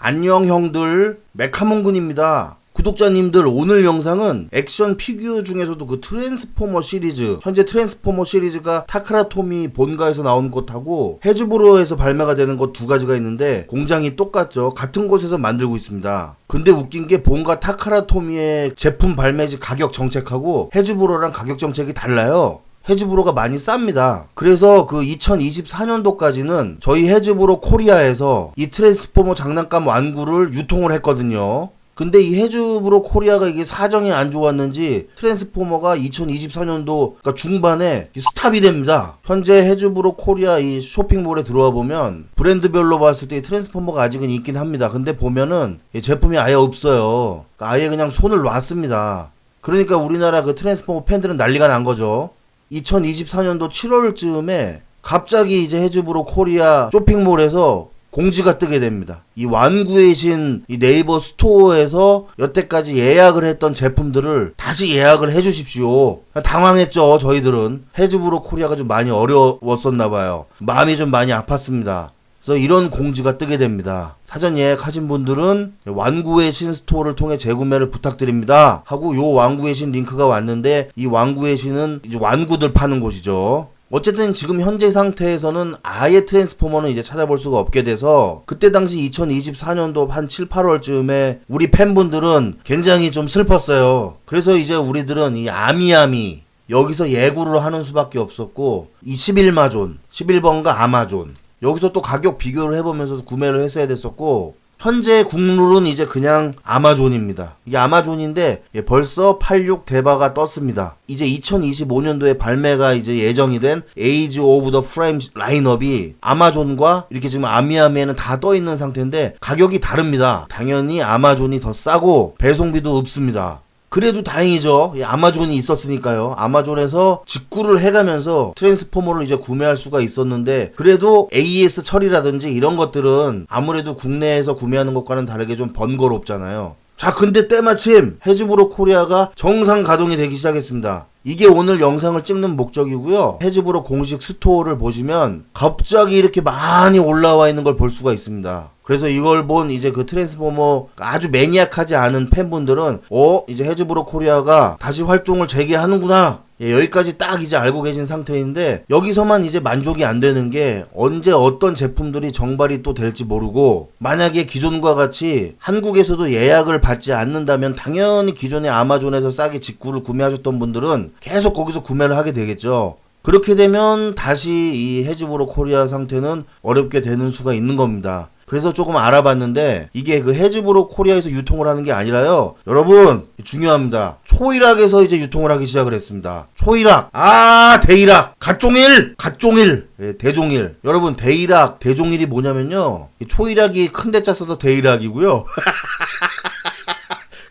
안녕 형들 메카몽군입니다. 구독자님들 오늘 영상은 액션 피규어 중에서도 그 트랜스포머 시리즈 현재 트랜스포머 시리즈가 타카라토미 본가에서 나온 것하고 헤즈브로에서 발매가 되는 것 두 가지가 있는데 공장이 똑같죠. 같은 곳에서 만들고 있습니다. 근데 웃긴 게 본가 타카라토미의 제품 발매지 가격 정책하고 헤즈브로랑 가격 정책이 달라요 헤즈브로가 많이 쌉니다. 그래서 그 2024년도까지는 저희 헤즈브로 코리아에서 이 트랜스포머 장난감 완구를 유통을 했거든요. 근데 이 헤즈브로 코리아가 이게 사정이 안 좋았는지 트랜스포머가 2024년도 그러니까 중반에 스탑이 됩니다. 현재 헤즈브로 코리아 이 쇼핑몰에 들어와 보면 브랜드별로 봤을 때이 트랜스포머가 아직은 있긴 합니다. 근데 보면은 이 제품이 아예 없어요. 그러니까 아예 그냥 손을 놨습니다. 그러니까 우리나라 그 트랜스포머 팬들은 난리가 난 거죠. 2024년도 7월쯤에 갑자기 이제 헤즈브로 코리아 쇼핑몰에서 공지가 뜨게 됩니다. 이 완구의 신 이 네이버 스토어에서 여태까지 예약을 했던 제품들을 다시 예약을 해 주십시오. 당황했죠, 저희들은. 헤즈브로 코리아가 좀 많이 어려웠었나 봐요. 마음이 좀 많이 아팠습니다. 그래서 이런 공지가 뜨게 됩니다. 사전 예약하신 분들은 완구의 신 스토어를 통해 재구매를 부탁드립니다. 하고 요 완구의 신 링크가 왔는데 이 완구의 신은 이제 완구들 파는 곳이죠. 어쨌든 지금 현재 상태에서는 아예 트랜스포머는 이제 찾아볼 수가 없게 돼서 그때 당시 2024년도 한 7, 8월쯤에 우리 팬분들은 굉장히 좀 슬펐어요. 그래서 이제 우리들은 이 아미아미 여기서 예구를 하는 수밖에 없었고 이 11마존, 11번가 아마존 여기서 또 가격 비교를 해보면서 구매를 했어야 됐었고 현재 국룰은 이제 그냥 아마존입니다. 이게 아마존인데 예, 벌써 86 대바가 떴습니다. 이제 2025년도에 발매가 이제 예정이 된 에이지 오브 더 프레임 라인업이 아마존과 이렇게 지금 아미아미에는 다 떠 있는 상태인데 가격이 다릅니다. 당연히 아마존이 더 싸고 배송비도 없습니다. 그래도 다행이죠. 이 아마존이 있었으니까요. 아마존에서 직구를 해가면서 트랜스포머를 이제 구매할 수가 있었는데 그래도 AS 처리라든지 이런 것들은 아무래도 국내에서 구매하는 것과는 다르게 좀 번거롭잖아요. 자, 근데 때마침 헤즈브로 코리아가 정상 가동이 되기 시작했습니다. 이게 오늘 영상을 찍는 목적이고요. 헤즈브로 공식 스토어를 보시면 갑자기 이렇게 많이 올라와 있는 걸 볼 수가 있습니다. 그래서 이걸 본 이제 그 트랜스포머 아주 매니악하지 않은 팬분들은 어 이제 헤즈브로 코리아가 다시 활동을 재개하는구나 예, 여기까지 딱 이제 알고 계신 상태인데 여기서만 이제 만족이 안 되는 게 언제 어떤 제품들이 정발이 또 될지 모르고 만약에 기존과 같이 한국에서도 예약을 받지 않는다면 당연히 기존의 아마존에서 싸게 직구를 구매하셨던 분들은 계속 거기서 구매를 하게 되겠죠. 그렇게 되면 다시 이 헤즈브로 코리아 상태는 어렵게 되는 수가 있는 겁니다. 그래서 조금 알아봤는데 이게 그 헤즈브로 코리아에서 유통을 하는 게 아니라요. 여러분 중요합니다. 초일학에서 이제 유통을 하기 시작을 했습니다. 초일학 아 대일학 갓종일 갓종일 예, 대종일 여러분 대일학 대종일이 뭐냐면요. 이 초일학이 큰 대자 써서 대일학이고요.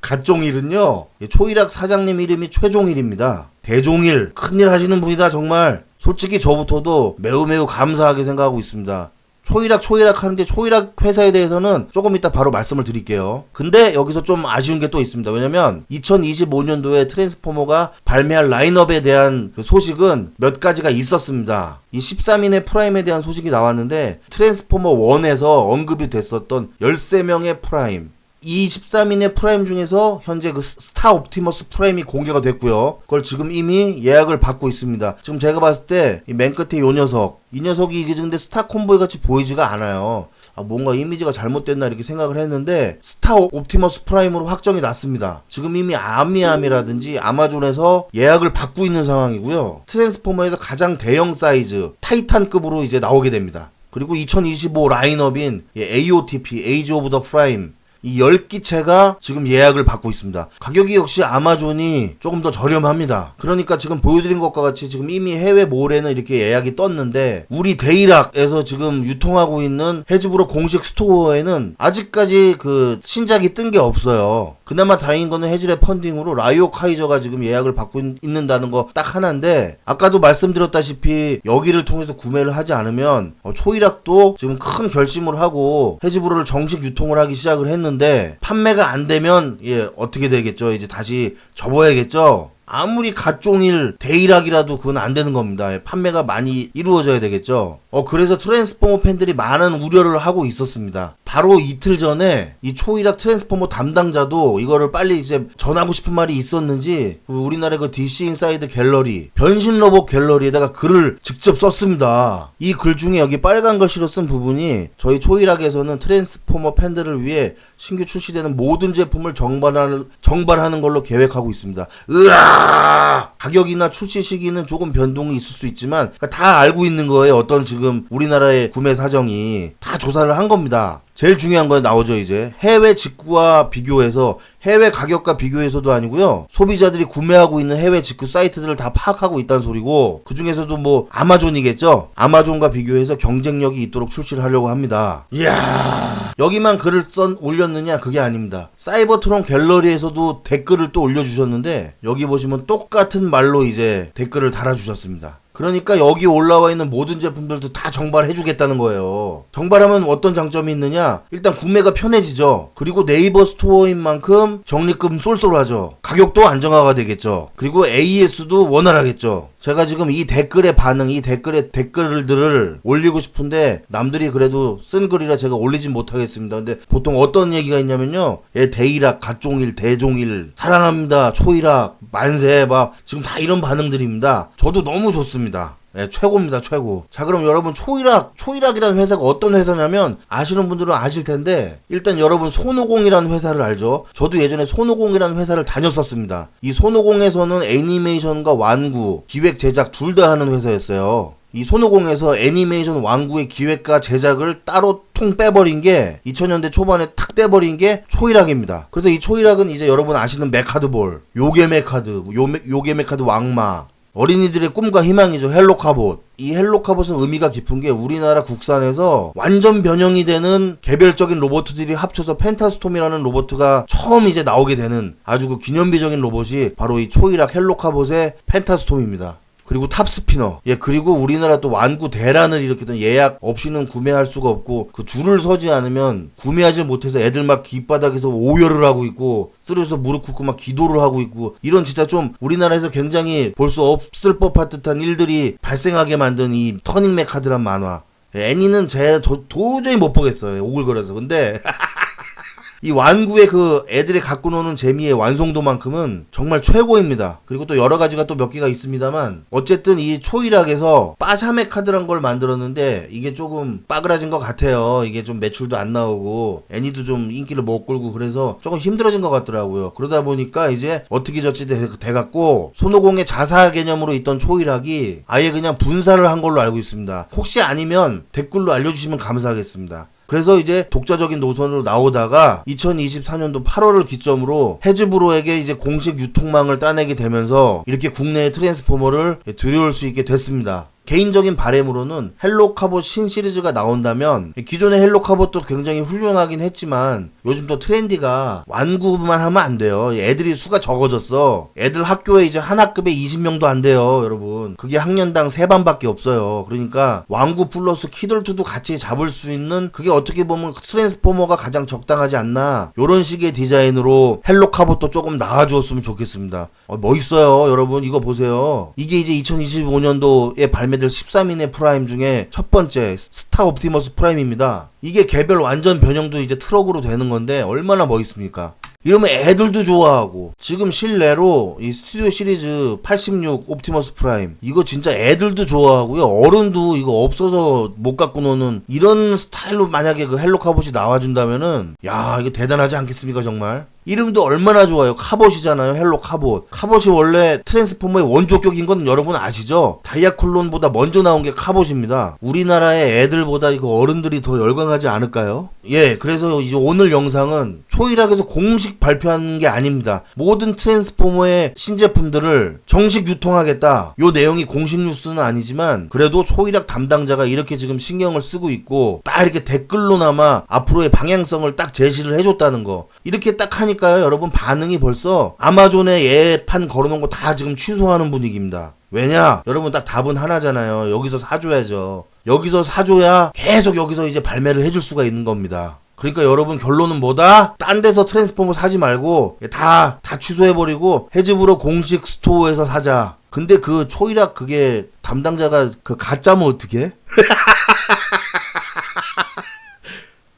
갓종일은요. 이 초일학 사장님 이름이 최종일입니다. 대종일 큰일 하시는 분이다 정말. 솔직히 저부터도 매우 매우 감사하게 생각하고 있습니다. 초일학 초일학 하는데 초일학 회사에 대해서는 조금 이따 바로 말씀을 드릴게요. 근데 여기서 좀 아쉬운 게 또 있습니다. 왜냐면 2025년도에 트랜스포머가 발매할 라인업에 대한 그 소식은 몇 가지가 있었습니다. 이 13인의 프라임에 대한 소식이 나왔는데 트랜스포머 1에서 언급이 됐었던 13명의 프라임 이 13인의 프라임 중에서 현재 그 스타 옵티머스 프라임이 공개가 됐고요. 그걸 지금 이미 예약을 받고 있습니다. 지금 제가 봤을 때 맨 끝에 요 녀석, 이 녀석이 이게 근데 스타 콤보이 같이 보이지가 않아요. 아, 뭔가 이미지가 잘못됐나 이렇게 생각을 했는데 스타 옵티머스 프라임으로 확정이 났습니다. 지금 이미 아미암이라든지 아마존에서 예약을 받고 있는 상황이고요. 트랜스포머에서 가장 대형 사이즈 타이탄급으로 이제 나오게 됩니다. 그리고 2025 라인업인 AOTP, 에이지 오브 더 프라임 이 10기체가 지금 예약을 받고 있습니다. 가격이 역시 아마존이 조금 더 저렴합니다. 그러니까 지금 보여드린 것과 같이 지금 이미 해외 몰에는 이렇게 예약이 떴는데 우리 데이락에서 지금 유통하고 있는 헤즈브로 공식 스토어에는 아직까지 그 신작이 뜬 게 없어요. 그나마 다행인 거는 헤즈의 펀딩으로 라이오 카이저가 지금 예약을 받고 있- 있는다는 거 딱 하나인데 아까도 말씀드렸다시피 여기를 통해서 구매를 하지 않으면 어, 초이락도 지금 큰 결심을 하고 헤즈브로를 정식 유통을 하기 시작을 했는데 판매가 안 되면 예 어떻게 되겠죠 이제 다시 접어야겠죠 아무리 갓종일 대일학이라도 그건 안 되는 겁니다. 예, 판매가 많이 이루어져야 되겠죠. 어, 그래서 트랜스포머 팬들이 많은 우려를 하고 있었습니다. 바로 이틀 전에 이 초이락 트랜스포머 담당자도 이거를 빨리 이제 전하고 싶은 말이 있었는지 그 우리나라 그 DC 인사이드 갤러리 변신 로봇 갤러리에다가 글을 직접 썼습니다. 이 글 중에 여기 빨간 글씨로 쓴 부분이 저희 초이락에서는 트랜스포머 팬들을 위해 신규 출시되는 모든 제품을 정발하는 정발하는 걸로 계획하고 있습니다. 으아! 가격이나 출시 시기는 조금 변동이 있을 수 있지만 그러니까 다 알고 있는 거예요. 어떤 지금 우리나라의 구매 사정이 다 조사를 한 겁니다. 제일 중요한 건 나오죠 이제. 해외 직구와 비교해서 해외 가격과 비교해서도 아니고요. 소비자들이 구매하고 있는 해외 직구 사이트들을 다 파악하고 있다는 소리고 그 중에서도 뭐 아마존이겠죠? 아마존과 비교해서 경쟁력이 있도록 출시를 하려고 합니다. 이야 여기만 글을 써 올렸느냐? 그게 아닙니다. 사이버트론 갤러리에서도 댓글을 또 올려주셨는데 여기 보시면 똑같은 말로 이제 댓글을 달아주셨습니다 그러니까 여기 올라와 있는 모든 제품들도 다 정발해 주겠다는 거예요. 정발하면 어떤 장점이 있느냐? 일단 구매가 편해지죠. 그리고 네이버 스토어인 만큼 적립금 쏠쏠하죠. 가격도 안정화가 되겠죠. 그리고 AS도 원활하겠죠. 제가 지금 이 댓글의 반응, 이 댓글의 댓글들을 올리고 싶은데 남들이 그래도 쓴 글이라 제가 올리진 못하겠습니다. 근데 보통 어떤 얘기가 있냐면요. 예, 대이락, 갓종일, 대종일, 사랑합니다, 초이락, 만세, 막 지금 다 이런 반응들입니다. 저도 너무 좋습니다. 예, 최고입니다, 최고. 자, 그럼 여러분, 초이락, 초이락이라는 회사가 어떤 회사냐면, 아시는 분들은 아실 텐데, 일단 여러분, 손오공이라는 회사를 알죠? 저도 예전에 손오공이라는 회사를 다녔었습니다. 이 손오공에서는 애니메이션과 완구, 기획, 제작 둘 다 하는 회사였어요. 이 손오공에서 애니메이션 완구의 기획과 제작을 따로 통 빼버린 게 2000년대 초반에 탁 떼버린 게 초이락입니다. 그래서 이 초이락은 이제 여러분 아시는 메카드볼, 요게 메카드, 요, 요게 메카드 왕마, 어린이들의 꿈과 희망이죠. 헬로카봇. 이 헬로카봇은 의미가 깊은 게 우리나라 국산에서 완전 변형이 되는 개별적인 로봇들이 합쳐서 펜타스톰이라는 로봇가 처음 이제 나오게 되는 아주 그 기념비적인 로봇이 바로 이 초이락 헬로카봇의 펜타스톰입니다. 그리고 탑스피너. 예, 그리고 우리나라 또 완구 대란을 일으켰던 예약 없이는 구매할 수가 없고 그 줄을 서지 않으면 구매하지 못해서 애들 막 길바닥에서 오열을 하고 있고 쓰러져서 무릎 꿇고 막 기도를 하고 있고 이런 진짜 좀 우리나라에서 굉장히 볼 수 없을 법한 듯한 일들이 발생하게 만든 이 터닝 메카드란 만화. 예, 애니는 제 도, 도저히 못 보겠어요. 오글거려서. 근데 이 완구의 그 애들이 갖고 노는 재미의 완성도만큼은 정말 최고입니다. 그리고 또 여러 가지가 또 몇 개가 있습니다만 어쨌든 이 초이락에서 빠샤메 카드란 걸 만들었는데 이게 조금 빠그라진 것 같아요. 이게 좀 매출도 안 나오고 애니도 좀 인기를 못 끌고 그래서 조금 힘들어진 것 같더라고요. 그러다 보니까 이제 어떻게 저찌 돼, 돼갖고 손오공의 자사 개념으로 있던 초이락이 아예 그냥 분사를 한 걸로 알고 있습니다. 혹시 아니면 댓글로 알려주시면 감사하겠습니다. 그래서 이제 독자적인 노선으로 나오다가 2024년도 8월을 기점으로 해즈브로에게 이제 공식 유통망을 따내게 되면서 이렇게 국내에 트랜스포머를 들여올 수 있게 됐습니다. 개인적인 바램으로는 헬로 카봇 신 시리즈가 나온다면 기존의 헬로 카봇도 굉장히 훌륭하긴 했지만 요즘 또 트렌디가 완구만 하면 안 돼요. 애들이 수가 적어졌어. 애들 학교에 이제 한 학급에 20명도 안 돼요, 여러분. 그게 학년당 3반밖에 없어요. 그러니까 완구 플러스 키돌2도 같이 잡을 수 있는 그게 어떻게 보면 트랜스포머가 가장 적당하지 않나. 요런 식의 디자인으로 헬로 카봇도 조금 나와주었으면 좋겠습니다. 어, 멋있어요, 여러분. 이거 보세요. 이게 이제 2025년도에 발매 될 13인의 프라임 중에 첫 번째 스타 옵티머스 프라임입니다. 이게 개별 완전 변형도 이제 트럭으로 되는 건데 얼마나 멋있습니까? 이러면 애들도 좋아하고 지금 실내로 이 스튜디오 시리즈 86 옵티머스 프라임 이거 진짜 애들도 좋아하고요 어른도 이거 없어서 못 갖고 노는 이런 스타일로 만약에 그 헬로 카봇이 나와준다면은 야 이게 대단하지 않겠습니까 정말 이름도 얼마나 좋아요. 카봇이잖아요. 헬로 카봇. 카봇이 원래 트랜스포머의 원조격인 건 여러분 아시죠? 다이아클론보다 먼저 나온 게 카봇입니다. 우리나라의 애들보다 이거 어른들이 더 열광하지 않을까요? 예, 그래서 이제 오늘 영상은 초일학에서 공식 발표한 게 아닙니다. 모든 트랜스포머의 신제품들을 정식 유통하겠다. 요 내용이 공식 뉴스는 아니지만 그래도 초일학 담당자가 이렇게 지금 신경을 쓰고 있고 딱 이렇게 댓글로나마 앞으로의 방향성을 딱 제시를 해줬다는 거. 이렇게 딱 하니 하니까요, 여러분 반응이 벌써 아마존에 예판 걸어놓은 거 다 지금 취소하는 분위기입니다. 왜냐? 여러분 딱 답은 하나잖아요. 여기서 사줘야죠. 여기서 사줘야 계속 여기서 이제 발매를 해줄 수가 있는 겁니다. 그러니까 여러분 결론은 뭐다? 딴 데서 트랜스포머 사지 말고 다, 다 취소해버리고 해즈브로 공식 스토어에서 사자. 근데 그 초이락 그게 담당자가 그 가짜면 어떻게?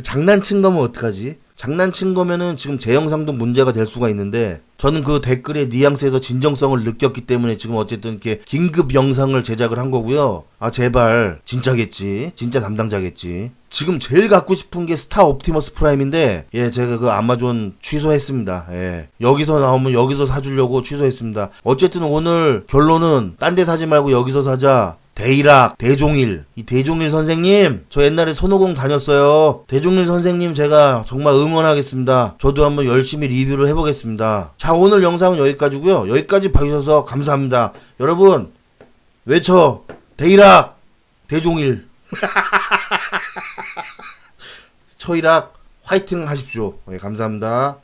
장난친 거면 어떡하지? 장난친 거면은 지금 제 영상도 문제가 될 수가 있는데 저는 그 댓글의 뉘앙스에서 진정성을 느꼈기 때문에 지금 어쨌든 이렇게 긴급 영상을 제작을 한 거고요. 아 제발 진짜겠지. 진짜 담당자겠지. 지금 제일 갖고 싶은 게 스타 옵티머스 프라임인데 예 제가 그 아마존 취소했습니다. 예 여기서 나오면 여기서 사주려고 취소했습니다. 어쨌든 오늘 결론은 딴 데 사지 말고 여기서 사자. 대일학, 대종일. 이 대종일 선생님, 저 옛날에 손오공 다녔어요. 대종일 선생님 제가 정말 응원하겠습니다. 저도 한번 열심히 리뷰를 해보겠습니다. 자, 오늘 영상은 여기까지고요 여기까지 봐주셔서 감사합니다. 여러분, 외쳐! 대일학, 대종일. 초일학, 화이팅 하십시오. 네, 감사합니다.